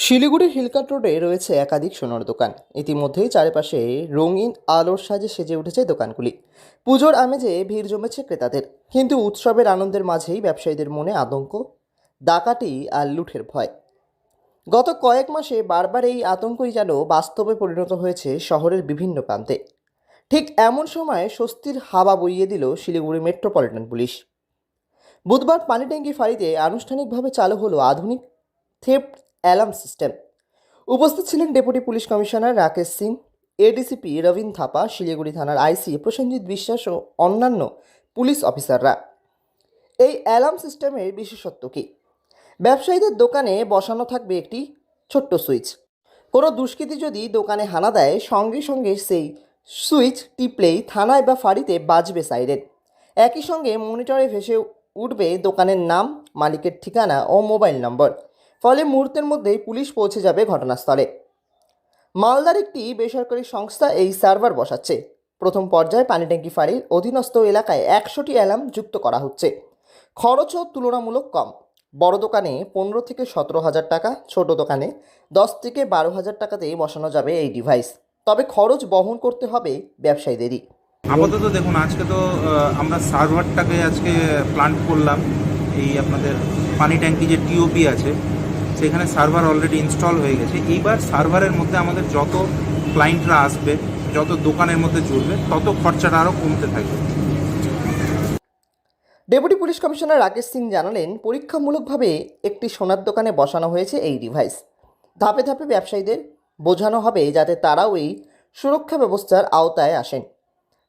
শিলিগুড়ির হিলকাট রোডে রয়েছে একাধিক সোনার দোকান। ইতিমধ্যেই চারিপাশে রঙিন আলোর সাজে সেজে উঠেছে দোকানগুলি। পুজোর আমেজে ভিড় জমেছে ক্রেতাদের। কিন্তু উৎসবের আনন্দের মাঝেই ব্যবসায়ীদের মনে আতঙ্ক, ডাকাতি আর লুঠের ভয়। গত কয়েক মাসে বারবার এই আতঙ্কই যেন বাস্তবে পরিণত হয়েছে শহরের বিভিন্ন প্রান্তে। ঠিক এমন সময় স্বস্তির হাওয়া বইয়ে দিল শিলিগুড়ি মেট্রোপলিটন পুলিশ। বুধবার পানিট্যাঙ্কি ফাঁড়িতে আনুষ্ঠানিকভাবে চালু হলো আধুনিক থেফট অ্যালার্ম সিস্টেম। উপস্থিত ছিলেন deputy police commissioner Rakesh Singh, ADCP Rabin Thapa, Siliguri থানার আইসি প্রসেনজিৎ বিশ্বাস ও অন্যান্য পুলিশ অফিসাররা। এই অ্যালার্ম সিস্টেমের বিশেষত্ব কী? ব্যবসায়ীদের দোকানে বসানো থাকবে একটি ছোট্ট সুইচ। কোনো দুষ্কৃতী যদি দোকানে হানা দেয়, সঙ্গে সঙ্গে সেই সুইচ টিপলেই থানায় বা ফাঁড়িতে বাজবে সাইরেন। একই সঙ্গে মনিটরে ভেসে উঠবে দোকানের নাম, মালিকের ঠিকানা ও মোবাইল নম্বর। ফলে মুহূর্তের মধ্যেই পুলিশ পৌঁছে যাবে ঘটনাস্থলে। মালদার একটি বেসরকারি সংস্থা এই সার্ভার বসাচ্ছে। প্রথম পর্যায়ে পানি ট্যাঙ্কি ফাঁড়ির অধীনস্থ এলাকায় একশোটি অ্যালার্ম যুক্ত করা হচ্ছে। খরচও তুলনামূলক কম। বড় দোকানে পনেরো থেকে সতেরো হাজার টাকা, ছোট দোকানে দশ থেকে বারো হাজার টাকাতেই বসানো যাবে এই ডিভাইস তবে খরচ বহন করতে হবে ব্যবসায়ীদেরই। আপাতত দেখুন, আজকে তো আমরা সার্ভারটাকে আজকে প্লান্ট করলাম। এই আপনাদের পানি ট্যাঙ্কি যে টিওপি আছে সেখানে সার্ভার অলরেডি ইনস্টল হয়ে গেছে। এইবার সার্ভারের মধ্যে আমাদের যত ক্লায়েন্টরা আসবে, যত দোকানের মধ্যে জুড়বে, তত খরচাটা আরও কমতে থাকবে। Deputy police commissioner Rakesh Singh জানালেন, পরীক্ষামূলকভাবে একটি সোনার দোকানে বসানো হয়েছে এই ডিভাইস ধাপে ধাপে ব্যবসায়ীদের বোঝানো হবে যাতে তারাও এই সুরক্ষা ব্যবস্থার আওতায় আসেন।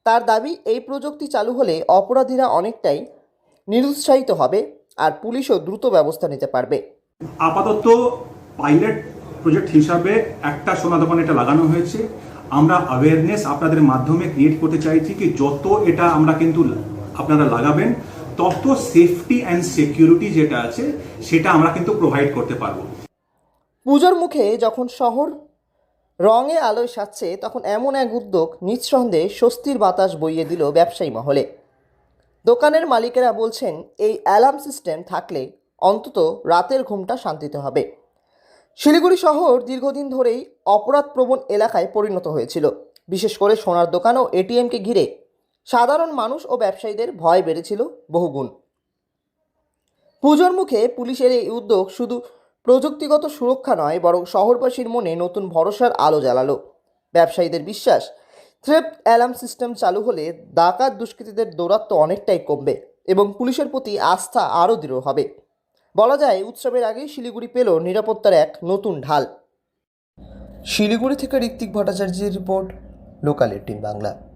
তার দাবি, এই প্রযুক্তি চালু হলে অপরাধীরা অনেকটাই নিরুৎসাহিত হবে আর পুলিশও দ্রুত ব্যবস্থা নিতে পারবে। আপাতত পাইলট প্রজেক্ট হিসাবে একটা সোনা দোকানে এটা লাগানো হয়েছে। আমরা অ্যাওয়ারনেস আপনাদের মাধ্যমে ক্রিয়েট করতে চাইছি কি যত এটা আমরা কিন্তু আপনারা লাগাবেন, তত সেফটি অ্যান্ড সিকিউরিটি যেটা আছে, সেটা আমরা কিন্তু প্রোভাইড করতে পারব। পুজোর মুখে যখন শহর রঙে আলোয় সাজছে, তখন এমন এক উদ্যোগ নিঃসন্দেহে স্বস্তির বাতাস বইয়ে দিল ব্যবসায়ী মহলে। দোকানের মালিকেরা বলছেন, এই অ্যালার্ম সিস্টেম থাকলে অন্তত রাতের ঘুমটা শান্তিতে হবে। শিলিগুড়ি শহর দীর্ঘদিন ধরেই অপরাধপ্রবণ এলাকায় পরিণত হয়েছিল। বিশেষ করে সোনার দোকান ও এটিএমকে ঘিরে সাধারণ মানুষ ও ব্যবসায়ীদের ভয় বেড়েছিল বহুগুণ। পুজোর মুখে পুলিশের এই উদ্যোগ শুধু প্রযুক্তিগত সুরক্ষা নয়, বরং শহরবাসীর মনে নতুন ভরসার আলো জ্বালালো। ব্যবসায়ীদের বিশ্বাস থ্রেপ অ্যালার্ম সিস্টেম চালু হলে ডাকাত দুষ্কৃতীদের দৌরাত্ম অনেকটাই কমবে এবং পুলিশের প্রতি আস্থা আরও দৃঢ় হবে। বলা যায়, উৎসবের আগেই শিলিগুড়ি পেল নিরাপত্তার এক নতুন ঢাল। শিলিগুড়ি থেকে ঋত্বিক ভট্টাচার্যের রিপোর্ট, লোকাল এইটিন বাংলা।